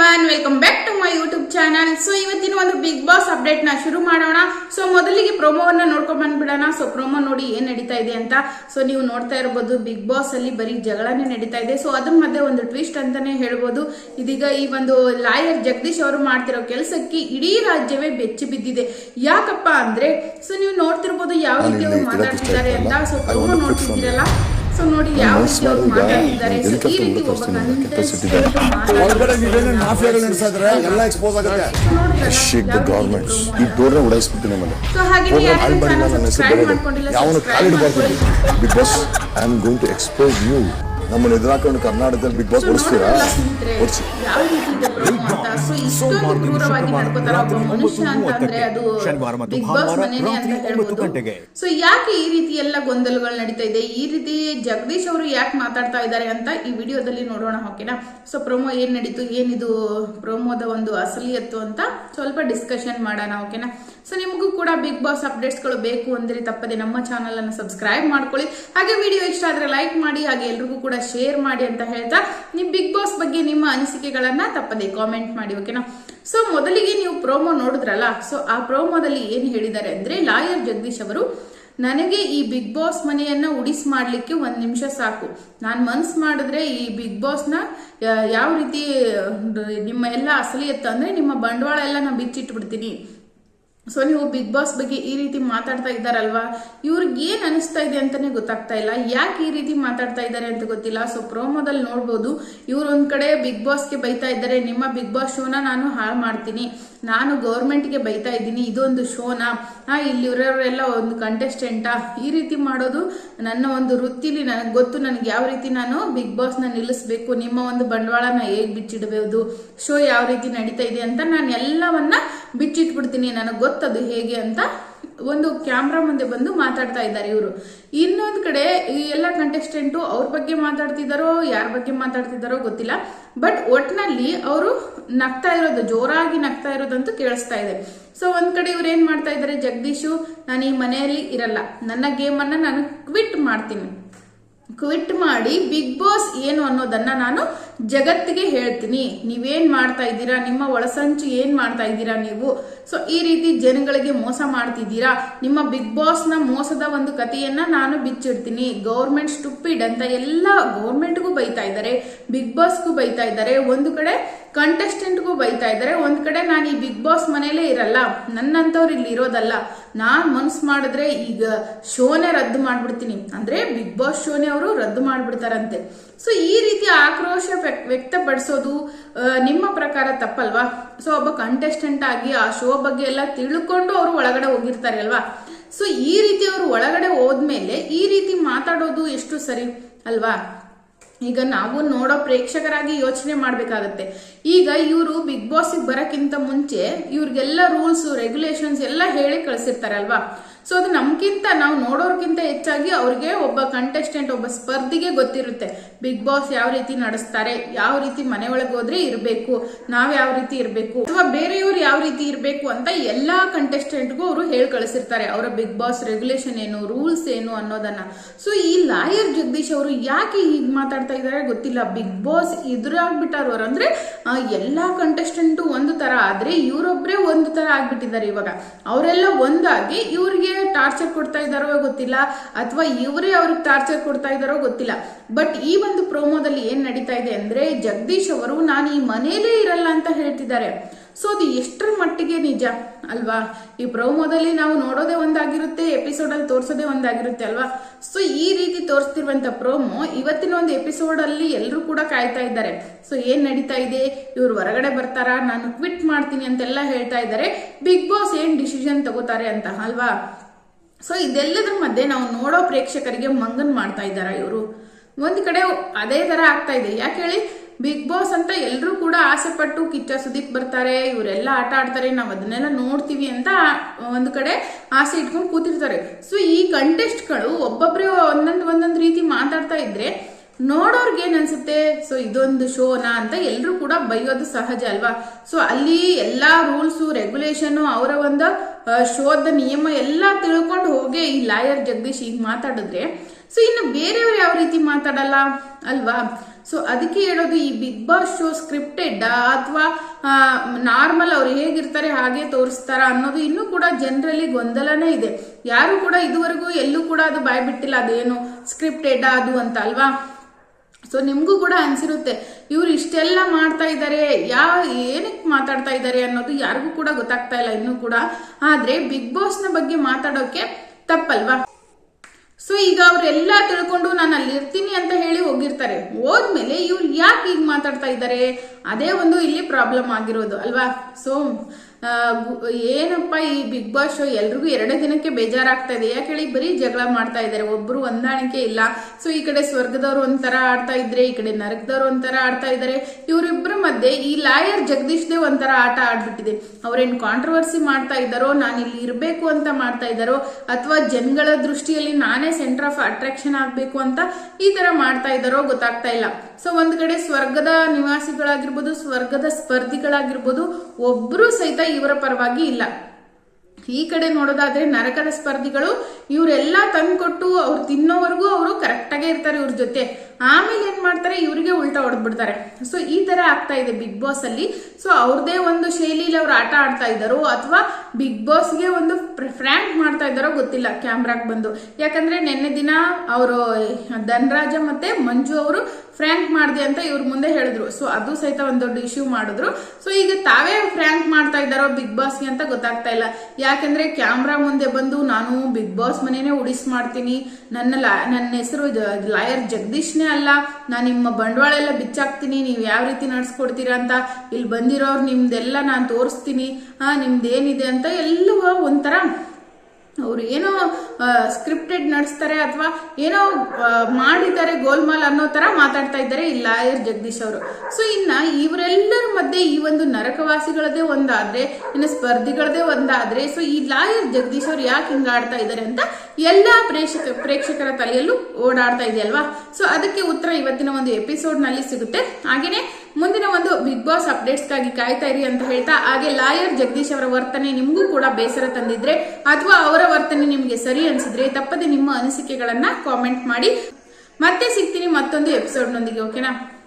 Everyone welcome back to my YouTube channel so ಇವತ್ತಿನ ಒಂದು big boss ಅಪ್ಡೇಟ್ನ ಶುರು ಮಾಡೋಣ. ಸೊ ಮೊದಲಿಗೆ ಪ್ರೊಮೋವನ್ನ ನೋಡ್ಕೊಂಡ್ ಬಂದ್ಬಿಡೋಣ. ಸೊ ಪ್ರೊಮೋ ನೋಡಿ ಏನ್ ನಡೀತಾ ಇದೆ ಅಂತ. ಸೊ ನೀವು ನೋಡ್ತಾ ಇರಬಹುದು ಬಿಗ್ ಬಾಸ್ ಅಲ್ಲಿ ಬರೀ ಜಗಳನೇ ನಡೀತಾ ಇದೆ. ಸೊ ಅದ್ರ ಮಧ್ಯೆ ಒಂದು ಟ್ವಿಸ್ಟ್ ಅಂತಾನೆ ಹೇಳ್ಬೋದು. ಇದೀಗ ಈ ಒಂದು ಲಾಯರ್ ಜಗದೀಶ್ ಅವರು ಮಾಡ್ತಿರೋ ಕೆಲಸಕ್ಕೆ ಇಡೀ ರಾಜ್ಯವೇ ಬೆಚ್ಚಿ ಬಿದ್ದಿದೆ. ಯಾಕಪ್ಪ ಅಂದ್ರೆ ಸೊ ನೀವು ನೋಡ್ತಿರ್ಬೋದು ಯಾವ ರೀತಿ ಅವ್ರು ಮಾತಾಡ್ತಿದ್ದಾರೆ ಅಂತ. So promo ನೋಡ್ತಿದ್ದೀರಲ್ಲ? ಸೊ ನೋಡಿ ಯಾವ ರೀತಿ ಅವ್ರು ಮಾತಾಡ್ತಿದ್ದಾರೆ ಸೊ ಈ ರೀತಿ ಒಬ್ಬ contestant ಒಳಗಡೆ ಎಲ್ಲ ಎಕ್ಸ್ಪೋಸ್ ಆಗುತ್ತೆ. ಶೇಕ್ ದ ಈ ಡೋರ್ನ ಉಡಾಯಿಸ್ಬಿಡ್ತೀನಿ ಆಮೇಲೆ ಸೊ ಹಾಗೆ ಹೋದ್ರೆ ಯಾರು ಆಳ್ಬಾಡಿ ಚಾನಲ್ ನನ್ನ ಹೆಸರು ಸಬ್ಸ್ಕ್ರೈಬ್ ಬರೋದು ಮಾಡ್ಕೊಂಡಿಲ್ಲ ಯಾವನು Bigg Boss I am going to expose you ನಮ್ಮನ್ನ ಎದುರಾಕೊಂಡು ಕರ್ನಾಟಕದಲ್ಲಿ ಬಿಗ್ ಬಾಸ್ ಓಡಿಸ್ತೀರಾ? ಓಡಿಸಿ. ಸೊ ಶನಿವಾರ ಮತ್ತು ಭಾನುವಾರ ಯಾಕೆ ಈ ರೀತಿ ಎಲ್ಲ ಗೊಂದಲಗಳು ನಡೀತಾ ಇದೆ? ಈ ರೀತಿ ಜಗದೀಶ್ ಅವರು ಯಾಕೆ ಮಾತಾಡ್ತಾ ಇದ್ದಾರೆ ಅಂತ ಈ ವಿಡಿಯೋದಲ್ಲಿ ನೋಡೋಣ ಓಕೆನಾ? ಸೊ ಪ್ರೊಮೋ ಏನ್ ನಡೀತು? ಏನಿದು ಪ್ರೊಮೋದ ಒಂದು ಅಸಲಿಯತ್ತು ಅಂತ ಸ್ವಲ್ಪ ಡಿಸ್ಕಷನ್ ಮಾಡೋಣ ಓಕೆನಾ? ಸೊ ನಿಮಗೂ ಕೂಡ ಬಿಗ್ ಬಾಸ್ ಅಪ್ಡೇಟ್ಸ್ಗಳು ಬೇಕು ಅಂದ್ರೆ ತಪ್ಪದೆ ನಮ್ಮ ಚಾನಲ್ ಅನ್ನು ಸಬ್ಸ್ಕ್ರೈಬ್ ಮಾಡ್ಕೊಳ್ಳಿ. ಹಾಗೆ ವಿಡಿಯೋ ಇಷ್ಟ ಆದ್ರೆ ಲೈಕ್ ಮಾಡಿ ಹಾಗೆ ಎಲ್ರಿಗೂ ಕೂಡ ಶೇರ್ ಮಾಡಿ ಅಂತ ಹೇಳ್ತಾ ನಿಮ್ ಬಿಗ್ ಬಾಸ್ ಬಗ್ಗೆ ನಿಮ್ಮ ಅನಿಸಿಕೆಗಳನ್ನ ತಪ್ಪದೆ ಕಾಮೆಂಟ್ ಮಾಡಿ ಓಕೆನಾ ಸೊ ಮೊದಲಿಗೆ ನೀವು ಪ್ರೋಮೋ ನೋಡಿದ್ರಲ್ಲ ಸೊ ಆ ಪ್ರೋಮೋದಲ್ಲಿ ಏನ್ ಹೇಳಿದ್ದಾರೆ ಅಂದ್ರೆ ಲಾಯರ್ ಜಗದೀಶ್ ಅವರು, ನನಗೆ ಈ ಬಿಗ್ ಬಾಸ್ ಮನೆಯನ್ನ ಉಡಿಸ್ ಮಾಡ್ಲಿಕ್ಕೆ ಒಂದ್ ನಿಮಿಷ ಸಾಕು. ನಾನ್ ಮನ್ಸ್ ಮಾಡಿದ್ರೆ ಈ ಬಿಗ್ ಬಾಸ್ನ ಯಾವ ರೀತಿ, ನಿಮ್ಮ ಎಲ್ಲ ಎತ್ತ ಅಂದ್ರೆ ನಿಮ್ಮ ಬಂಡವಾಳ ಎಲ್ಲ ನಾ ಬಿಚ್ಚಿಟ್ಬಿಡ್ತೀನಿ. ಸೊ ನೀವು ಬಿಗ್ ಬಾಸ್ ಬಗ್ಗೆ ಈ ರೀತಿ ಮಾತಾಡ್ತಾ ಇದ್ದಾರಲ್ವಾ? ಇವ್ರಿಗೆ ಏನ್ ಅನಿಸ್ತಾ ಇದೆ ಅಂತಾನೆ ಗೊತ್ತಾಗ್ತಾ ಇಲ್ಲ. ಯಾಕೆ ಈ ರೀತಿ ಮಾತಾಡ್ತಾ ಇದ್ದಾರೆ ಅಂತ ಗೊತ್ತಿಲ್ಲ. ಸೊ ಪ್ರೋಮೋದಲ್ಲಿ ನೋಡ್ಬೋದು, ಇವ್ರು ಒಂದ್ ಕಡೆ ಬಿಗ್ ಬಾಸ್ಗೆ ಬೈತಾ ಇದ್ದಾರೆ. ನಿಮ್ಮ ಬಿಗ್ ಬಾಸ್ ಶೋನ ನಾನು ಹಾಳು ಮಾಡ್ತೀನಿ. ನಾನು ಗೌರ್ಮೆಂಟ್ಗೆ ಬೈತಾ ಇದ್ದೀನಿ, ಇದೊಂದು ಶೋನಾ. ಇಲ್ಲಿ ಇಲ್ಲಿರೋರೆಲ್ಲ ಒಂದು ಕಂಟೆಸ್ಟೆಂಟಾ ಈ ರೀತಿ ಮಾಡೋದು ನನ್ನ ಒಂದು ವೃತ್ತಿಲಿ ನನಗೆ ಗೊತ್ತು ನನಗೆ ಯಾವ ರೀತಿ ನಾನು ಬಿಗ್ ಬಾಸ್ನ ನಿಲ್ಲಿಸ್ಬೇಕು, ನಿಮ್ಮ ಒಂದು ಬಂಡವಾಳನ ಹೇಗೆ ಬಿಚ್ಚಿಡಬಹುದು ಶೋ ಯಾವ ರೀತಿ ನಡೀತಾ ಇದೆ ಅಂತ ನಾನು ಎಲ್ಲವನ್ನ ಬಿಚ್ಚಿಟ್ಬಿಡ್ತೀನಿ. ನನಗೆ ಗೊತ್ತದು ಹೇಗೆ ಅಂತ ಒಂದು ಕ್ಯಾಮ್ರಾ ಮುಂದೆ ಬಂದು ಮಾತಾಡ್ತಾ ಇದ್ದಾರೆ ಇವರು. ಇನ್ನೊಂದು ಕಡೆ ಈ ಎಲ್ಲ ಕಂಟೆಸ್ಟೆಂಟು ಅವ್ರ ಬಗ್ಗೆ ಮಾತಾಡ್ತಿದ್ದಾರೋ ಯಾರ ಬಗ್ಗೆ ಮಾತಾಡ್ತಿದ್ದಾರೋ ಗೊತ್ತಿಲ್ಲ. ಬಟ್ ಒಟ್ನಲ್ಲಿ ಅವರು ನಗ್ತಾ ಇರೋದು, ಜೋರಾಗಿ ನಗ್ತಾ ಇರೋದಂತೂ ಕೇಳಿಸ್ತಾ ಇದೆ. ಸೊ ಒಂದ್ ಕಡೆ ಇವ್ರು ಏನ್ ಮಾಡ್ತಾ ಇದ್ದಾರೆ ಜಗದೀಶು, ನಾನು ಈ ಮನೆಯಲ್ಲಿ ಇರಲ್ಲ. ನನ್ನ ಗೇಮ್ ಅನ್ನ ನಾನು ಕ್ವಿಟ್ ಮಾಡ್ತೀನಿ. ಕ್ವಿಟ್ ಮಾಡಿ ಬಿಗ್ ಬಾಸ್ ಏನು ಅನ್ನೋದನ್ನ ನಾನು ಜಗತ್ತಿಗೆ ಹೇಳ್ತೀನಿ. ನೀವೇನ್ ಮಾಡ್ತಾ ಇದ್ದೀರಾ? ನಿಮ್ಮ ಒಳಸಂಚು ಏನ್ ಮಾಡ್ತಾ ಇದ್ದೀರಾ ನೀವು? ಸೊ ಈ ರೀತಿ ಜನಗಳಿಗೆ ಮೋಸ ಮಾಡ್ತಿದ್ದೀರಾ? ನಿಮ್ಮ ಬಿಗ್ ಬಾಸ್ನ ಮೋಸದ ಒಂದು ಕಥೆಯನ್ನ ನಾನು ಬಿಚ್ಚಿಡ್ತೀನಿ. ಗೌರ್ಮೆಂಟ್ ಸ್ಟುಪಿಡ್ ಅಂತ ಎಲ್ಲ ಗೌರ್ಮೆಂಟ್ಗೂ ಬೈತಾ ಇದ್ದಾರೆ ಬಿಗ್ ಬಾಸ್ಗೂ ಬೈತಾ ಇದ್ದಾರೆ. ಒಂದು ಕಡೆ ಕಂಟೆಸ್ಟೆಂಟ್ಗೂ ಬೈತಾ ಇದ್ದಾರೆ, ಒಂದ್ ಕಡೆ ನಾನು ಈ ಬಿಗ್ ಬಾಸ್ ಮನೇಲೇ ಇರಲ್ಲ, ನನ್ನಂತವ್ರು ಇಲ್ಲಿ ಇರೋದಲ್ಲ. ನಾನ್ ಮನ್ಸ್ ಮಾಡಿದ್ರೆ ಈಗ ಶೋನೇ ರದ್ದು ಮಾಡ್ಬಿಡ್ತೀನಿ. ಅಂದ್ರೆ ಬಿಗ್ ಬಾಸ್ ಶೋನೇ ಅವರು ರದ್ದು ಮಾಡ್ಬಿಡ್ತಾರಂತೆ. ಸೊ ಈ ರೀತಿ ಆಕ್ರೋಶ ವ್ಯಕ್- ವ್ಯಕ್ತಪಡಿಸೋದು ನಿಮ್ಮ ಪ್ರಕಾರ ತಪ್ಪಲ್ವಾ? ಸೊ ಒಬ್ಬ ಕಂಟೆಸ್ಟೆಂಟ್ ಆಗಿ ಆ ಶೋ ಬಗ್ಗೆ ಎಲ್ಲ ತಿಳ್ಕೊಂಡು ಅವರು ಒಳಗಡೆ ಹೋಗಿರ್ತಾರೆ ಅಲ್ವಾ? ಸೊ ಈ ರೀತಿ ಅವರು ಒಳಗಡೆ ಹೋದ್ಮೇಲೆ ಈ ರೀತಿ ಮಾತಾಡೋದು ಎಷ್ಟು ಸರಿ ಅಲ್ವಾ? ಈಗ ನಾವು ನೋಡೋ ಪ್ರೇಕ್ಷಕರಾಗಿ ಯೋಚನೆ ಮಾಡ್ಬೇಕಾಗತ್ತೆ. ಈಗ ಇವರು ಬಿಗ್ ಬಾಸ್ ಬರಕ್ಕಿಂತ ಮುಂಚೆ ಇವ್ರಿಗೆಲ್ಲ ರೂಲ್ಸ್ ರೆಗ್ಯುಲೇಷನ್ಸ್ ಎಲ್ಲ ಹೇಳಿ ಕಳಿಸಿರ್ತಾರೆ ಅಲ್ವಾ? ಸೊ ಅದು ನಮ್ಗಿಂತ ನಾವು ನೋಡೋರ್ಗಿಂತ ಹೆಚ್ಚಾಗಿ ಅವ್ರಿಗೆ ಒಬ್ಬ ಕಂಟೆಸ್ಟೆಂಟ್ ಒಬ್ಬ ಸ್ಪರ್ಧಿಗೆ ಗೊತ್ತಿರುತ್ತೆ. ಬಿಗ್ ಬಾಸ್ ಯಾವ ರೀತಿ ನಡೆಸ್ತಾರೆ, ಯಾವ ರೀತಿ ಮನೆ ಒಳಗೆ ಹೋದ್ರೆ ಇರಬೇಕು, ನಾವ್ ಯಾವ ರೀತಿ ಇರಬೇಕು, ಅಥವಾ ಬೇರೆಯವ್ರು ಯಾವ ರೀತಿ ಇರಬೇಕು ಅಂತ ಎಲ್ಲಾ ಕಂಟೆಸ್ಟೆಂಟ್ಗೂ ಅವರು ಹೇಳಿ ಕಳಿಸಿರ್ತಾರೆ, ಅವರ ಬಿಗ್ ಬಾಸ್ ರೆಗ್ಯುಲೇಷನ್ ಏನು ರೂಲ್ಸ್ ಏನು ಅನ್ನೋದನ್ನ. ಸೊ ಈ ಲಾಯರ್ ಜಗದೀಶ್ ಅವರು ಯಾಕೆ ಹೀಗ್ ಮಾತಾಡ್ತಾ ಇದಾರೆ ಗೊತ್ತಿಲ್ಲ. ಬಿಗ್ ಬಾಸ್ ಎದುರಾಗ್ಬಿಟ್ಟಾರ ಅವ್ರ ಅಂದ್ರೆ ಎಲ್ಲಾ ಕಂಟೆಸ್ಟೆಂಟು ಒಂದು ತರ ಆದ್ರೆ ಇವರೊಬ್ರೆ ಒಂದು ತರ ಆಗ್ಬಿಟ್ಟಿದ್ದಾರೆ ಇವಾಗ. ಅವರೆಲ್ಲ ಒಂದಾಗಿ ಇವ್ರಿಗೆ ಟಾರ್ಚರ್ ಕೊಡ್ತಾ ಇದಾರೋ ಗೊತ್ತಿಲ್ಲ, ಅಥವಾ ಇವರೇ ಅವ್ರಿಗೆ ಟಾರ್ಚರ್ ಕೊಡ್ತಾ ಇದಾರೋ ಗೊತ್ತಿಲ್ಲ. ಬಟ್ ಈ ಪ್ರೋಮೋದಲ್ಲಿ ಏನ್ ನಡೀತಾ ಇದೆ ಅಂದ್ರೆ, ಜಗದೀಶ್ ಅವರು, ನಾನು ಈ ಮನೇಲೇ ಇರಲ್ಲ ಅಂತ ಹೇಳ್ತಿದ್ದಾರೆ. ಸೊ, ಅದು ಎಷ್ಟರ ಮಟ್ಟಿಗೆ ನಿಜ? ಅಲ್ವಾ? ಈ ಪ್ರೋಮೋದಲ್ಲಿ ನಾವು ನೋಡೋದೇ ಒಂದಾಗಿರುತ್ತೆ ಎಪಿಸೋಡ್ ಅಲ್ಲಿ ತೋರಿಸೋದೇ ಒಂದಾಗಿರುತ್ತೆ, ಅಲ್ವಾ? ಸೊ, ಈ ರೀತಿ ತೋರಿಸ್ತಿರುವಂತ ಪ್ರೋಮೋ ಇವತ್ತಿನ ಒಂದು ಎಪಿಸೋಡ್ ಅಲ್ಲಿ ಎಲ್ಲರೂ ಕೂಡ ಕಾಯ್ತಾ ಇದ್ದಾರೆ. ಸೊ, ಏನ್ ನಡೀತಾ ಇದೆ? ಇವ್ರು ಹೊರಗಡೆ ಬರ್ತಾರಾ? ನಾನು ಕ್ವಿಟ್ ಮಾಡ್ತೀನಿ ಅಂತೆಲ್ಲ ಹೇಳ್ತಾ ಇದ್ದಾರೆ. ಬಿಗ್ ಬಾಸ್ ಏನ್ ಡಿಸಿಷನ್ ತಗೋತಾರೆ ಅಂತ, ಅಲ್ವಾ? ಸೊ, ಇದೆಲ್ಲದ್ರ ಮಧ್ಯೆ ನಾವು ನೋಡೋ ಪ್ರೇಕ್ಷಕರಿಗೆ ಮಂಗನ್ ಮಾಡ್ತಾ ಇದ್ದಾರ ಇವರು? ಒಂದ್ ಕಡೆ ಅದೇ ತರ ಆಗ್ತಾ ಇದೆ. ಯಾಕೆ ಹೇಳಿ? ಬಿಗ್ ಬಾಸ್ ಅಂತ ಎಲ್ಲರೂ ಕೂಡ ಆಸೆ ಪಟ್ಟು ಕಿಚ್ಚ ಸುದೀಪ್ ಬರ್ತಾರೆ, ಇವರೆಲ್ಲ ಆಟ ಆಡ್ತಾರೆ, ನಾವು ಅದನ್ನೆಲ್ಲ ನೋಡ್ತೀವಿ ಅಂತ ಒಂದ್ ಕಡೆ ಆಸೆ ಇಟ್ಕೊಂಡು ಕೂತಿರ್ತಾರೆ. ಸೊ ಈ ಕಂಟೆಸ್ಟ್ಗಳು ಒಬ್ಬೊಬ್ರೆ ಒಂದೊಂದು ಒಂದೊಂದು ರೀತಿ ಮಾತಾಡ್ತಾ ಇದ್ರೆ ನೋಡೋರ್ಗೆ ಏನನ್ಸುತ್ತೆ ಸೊ ಇದೊಂದು ಶೋನಾ ಅಂತ ಎಲ್ಲರೂ ಕೂಡ ಬೈಯೋದು ಸಹಜ ಅಲ್ವಾ? ಸೊ ಅಲ್ಲಿ ಎಲ್ಲಾ ರೂಲ್ಸ್ ರೆಗ್ಯುಲೇಷನ್ ಅವರ ಒಂದು ಶೋದ ನಿಯಮ ಎಲ್ಲ ತಿಳ್ಕೊಂಡು ಹೋಗಿ ಈ ಲಾಯರ್ ಜಗದೀಶ್ ಈಗ ಮಾತಾಡಿದ್ರೆ ಸೊ ಇನ್ನು ಬೇರೆಯವ್ರು ಯಾವ ರೀತಿ ಮಾತಾಡಲ್ಲ ಅಲ್ವಾ? ಸೊ ಅದಕ್ಕೆ ಹೇಳೋದು ಈ ಬಿಗ್ ಬಾಸ್ ಶೋ ಸ್ಕ್ರಿಪ್ಟೆಡ್ ಅಥವಾ ನಾರ್ಮಲ್ ಅವ್ರು ಹೇಗಿರ್ತಾರೆ, ಹಾಗೆ ತೋರಿಸ್ತಾರ ಅನ್ನೋದು ಇನ್ನೂ ಕೂಡ ಜನರಲ್ಲಿ ಗೊಂದಲನೇ ಇದೆ. ಯಾರು ಕೂಡ ಇದುವರೆಗೂ ಎಲ್ಲೂ ಕೂಡ ಅದು ಬಾಯ್ ಬಿಟ್ಟಿಲ್ಲ ಅದೇನು ಸ್ಕ್ರಿಪ್ಟೆಡ್ ಅದು ಅಂತ ಅಲ್ವಾ? ಸೊ ನಿಮಗೂ ಕೂಡ ಅನ್ಸಿರುತ್ತೆ, ಇವ್ರು ಇಷ್ಟೆಲ್ಲ ಮಾಡ್ತಾ ಇದ್ದಾರೆ ಯಾವ ಏನಕ್ಕೆ ಮಾತಾಡ್ತಾ ಇದ್ದಾರೆ ಅನ್ನೋದು ಯಾರಿಗೂ ಕೂಡ ಗೊತ್ತಾಗ್ತಾ ಇಲ್ಲ ಇನ್ನೂ ಕೂಡ. ಆದ್ರೆ ಬಿಗ್ ಬಾಸ್ನ ಬಗ್ಗೆ ಮಾತಾಡೋಕೆ ತಪ್ಪಲ್ವಾ? ಈಗ ಅವರೆಲ್ಲ ತಿಳ್ಕೊಂಡು ನಾನು ಅಲ್ಲಿ ಇರ್ತೀನಿ ಅಂತ ಹೇಳಿ ಹೋಗಿರ್ತಾರೆ. ಹೋದ್ಮೇಲೆ ಇವ್ರು ಯಾಕೆ ಈಗ ಮಾತಾಡ್ತಾ ಇದ್ದಾರೆ ಅದೇ ಒಂದು ಇಲ್ಲಿ ಪ್ರಾಬ್ಲಮ್ ಆಗಿರೋದು, ಅಲ್ವಾ? ಸೊ ಏನಪ್ಪ ಈ ಬಿಗ್ ಬಾಸ್ ಶೋ ಎಲ್ರಿಗೂ ಎರಡೇ ದಿನಕ್ಕೆ ಬೇಜಾರಾಗ್ತಾ ಇದೆ. ಯಾಕೆ ಹೇಳಿ? ಬರೀ ಜಗಳ ಮಾಡ್ತಾ ಇದ್ದಾರೆ. ಒಬ್ರು ಹೊಂದಾಣಿಕೆ ಇಲ್ಲ. ಸೊ ಈ ಕಡೆ ಸ್ವರ್ಗದವರು ಒಂಥರ ಆಡ್ತಾ ಇದ್ರೆ, ಈ ಕಡೆ ನರಕದವ್ರು ಒಂಥರ ಆಡ್ತಾ ಇದ್ದಾರೆ. ಇವರಿಬ್ಬರ ಮಧ್ಯೆ ಈ ಲಾಯರ್ ಜಗದೀಶ್ದೇ ಒಂಥರ ಆಟ ಆಡ್ಬಿಟ್ಟಿದೆ. ಅವ್ರೇನು ಕಾಂಟ್ರವರ್ಸಿ ಮಾಡ್ತಾ ಇದ್ದಾರೋ ನಾನು ಇಲ್ಲಿ ಇರಬೇಕು ಅಂತ ಮಾಡ್ತಾ ಇದ್ದಾರೋ, ಅಥವಾ ಜನಗಳ ದೃಷ್ಟಿಯಲ್ಲಿ ನಾನೇ ಸೆಂಟರ್ ಆಫ್ ಅಟ್ರಾಕ್ಷನ್ ಆಗಬೇಕು ಅಂತ ಈ ತರ ಮಾಡ್ತಾ ಇದ್ದಾರೋ ಗೊತ್ತಾಗ್ತಾ ಇಲ್ಲ. ಸೊ ಒಂದ್ ಕಡೆ ಸ್ವರ್ಗದ ನಿವಾಸಿಗಳಾಗಿರ್ಬೋದು, ಸ್ವರ್ಗದ ಸ್ಪರ್ಧಿಗಳಾಗಿರ್ಬೋದು, ಒಬ್ರು ಸಹಿತ ಇವರ ಪರವಾಗಿ ಇಲ್ಲ. ಈ ಕಡೆ ನೋಡೋದಾದ್ರೆ ನರಕದ ಸ್ಪರ್ಧಿಗಳು, ಇವರೆಲ್ಲ ತಂದ್ಕೊಟ್ಟು ಅವ್ರು ತಿನ್ನೋವರೆಗೂ ಅವರು ಕರೆಕ್ಟಾಗೇ ಇರ್ತಾರೆ ಇವ್ರ ಜೊತೆ. ಆಮೇಲೆ ಏನ್ ಮಾಡ್ತಾರೆ? ಇವರಿಗೆ ಉಲ್ಟಾ ಹೊಡೆದ್ಬಿಡ್ತಾರೆ. ಸೊ ಈ ತರ ಆಗ್ತಾ ಇದೆ ಬಿಗ್ ಬಾಸ್ ಅಲ್ಲಿ. ಸೊ ಅವ್ರದೇ ಒಂದು ಶೈಲಿಲಿ ಅವ್ರು ಆಟ ಆಡ್ತಾ ಇದ್ದಾರೋ ಅಥವಾ ಬಿಗ್ ಬಾಸ್ಗೆ ಒಂದು ಫ್ರ್ಯಾಂಕ್ ಮಾಡ್ತಾ ಇದ್ದಾರೋ ಗೊತ್ತಿಲ್ಲ ಕ್ಯಾಮ್ರಾಕ್ ಬಂದು. ಯಾಕಂದ್ರೆ ನಿನ್ನೆ ದಿನ ಅವರು, ಧನರಾಜ ಮತ್ತೆ ಮಂಜು ಅವರು ಫ್ರ್ಯಾಂಕ್ ಮಾಡಿದೆ ಅಂತ ಇವ್ರ ಮುಂದೆ ಹೇಳಿದ್ರು. ಸೊ ಅದು ಸಹಿತ ಒಂದು ದೊಡ್ಡ ಇಶ್ಯೂ ಮಾಡಿದ್ರು. ಸೊ ಈಗ ತಾವೇ ಫ್ರ್ಯಾಂಕ್ ಮಾಡ್ತಾ ಇದ್ದಾರೋ ಬಿಗ್ ಬಾಸ್ಗೆ ಅಂತ ಗೊತ್ತಾಗ್ತಾ ಇಲ್ಲ. ಯಾಕಂದ್ರೆ ಕ್ಯಾಮ್ರಾ ಮುಂದೆ ಬಂದು ನಾನು ಬಿಗ್ ಬಾಸ್ ಮನೇನೆ ಉಡಿಸ್ ಮಾಡ್ತೀನಿ. ನನ್ನ ನನ್ನ ಹೆಸರು ಲಾಯರ್ ಜಗದೀಶ್ನೇ ಅಲ್ಲ, ನಾನು ನಿಮ್ಮ ಬಂಡವಾಳ ಎಲ್ಲ ಬಿಚ್ಚಾಕ್ತೀನಿ, ನೀವು ಯಾವ ರೀತಿ ನಡ್ಸ್ಕೊಡ್ತೀರಾ ಅಂತ. ಇಲ್ಲಿ ಬಂದಿರೋರು ನಿಮ್ದೆಲ್ಲ ನಾನು ತೋರಿಸ್ತೀನಿ. ಆ ನಿಮ್ದೇನಿದೆ ಅಂತ ಎಲ್ಲವೂ ಒಂಥರ ಅವ್ರು ಏನೋ ಸ್ಕ್ರಿಪ್ಟೆಡ್ ನಡೆಸ್ತಾರೆ ಅಥವಾ ಏನೋ ಮಾಡಿದ್ದಾರೆ ಗೋಲ್ಮಾಲ್ ಅನ್ನೋ ತರ ಮಾತಾಡ್ತಾ ಇದ್ದಾರೆ ಈ ಲಾಯರ್ ಜಗದೀಶ್ ಅವರು. ಸೊ ಇನ್ನ ಇವರೆಲ್ಲರ ಮಧ್ಯೆ ಈ ಒಂದು ನರಕವಾಸಿಗಳದೇ ಒಂದಾದ್ರೆ, ಇನ್ನು ಸ್ಪರ್ಧಿಗಳದೇ ಒಂದಾದ್ರೆ ಸೊ ಈ ಲಾಯರ್ ಜಗದೀಶ್ ಅವ್ರು ಯಾಕೆ ಹಿಂಗಾಡ್ತಾ ಇದ್ದಾರೆ ಅಂತ ಎಲ್ಲಾ ಪ್ರೇಕ್ಷಕ, ಪ್ರೇಕ್ಷಕರ ತಲೆಯಲ್ಲೂ ಓಡಾಡ್ತಾ ಇದೆಯಲ್ವಾ ಸೊ ಅದಕ್ಕೆ ಉತ್ತರ ಇವತ್ತಿನ ಒಂದು ಎಪಿಸೋಡ್ನಲ್ಲಿ ಸಿಗುತ್ತೆ. ಹಾಗೇನೆ ಮುಂದಿನ ಒಂದು ಬಿಗ್ ಬಾಸ್ ಅಪ್ಡೇಟ್ಸ್ಗಾಗಿ ಕಾಯ್ತಾ ಇರಿ ಅಂತ ಹೇಳ್ತಾ, ಹಾಗೆ ಲಾಯರ್ ಜಗದೀಶ್ ಅವರ ವರ್ತನೆ ನಿಮಗೂ ಕೂಡ ಬೇಸರ ತಂದಿದ್ರೆ, ಅಥವಾ ಅವರ ವರ್ತನೆ ನಿಮಗೆ ಸರಿ ಅನಿಸಿದ್ರೆ ತಪ್ಪದೆ ನಿಮ್ಮ ಅನಿಸಿಕೆಗಳನ್ನ ಕಾಮೆಂಟ್ ಮಾಡಿ. ಮತ್ತೆ ಸಿಗ್ತೀನಿ ಮತ್ತೊಂದು ಎಪಿಸೋಡ್ನೊಂದಿಗೆ ಓಕೆನಾ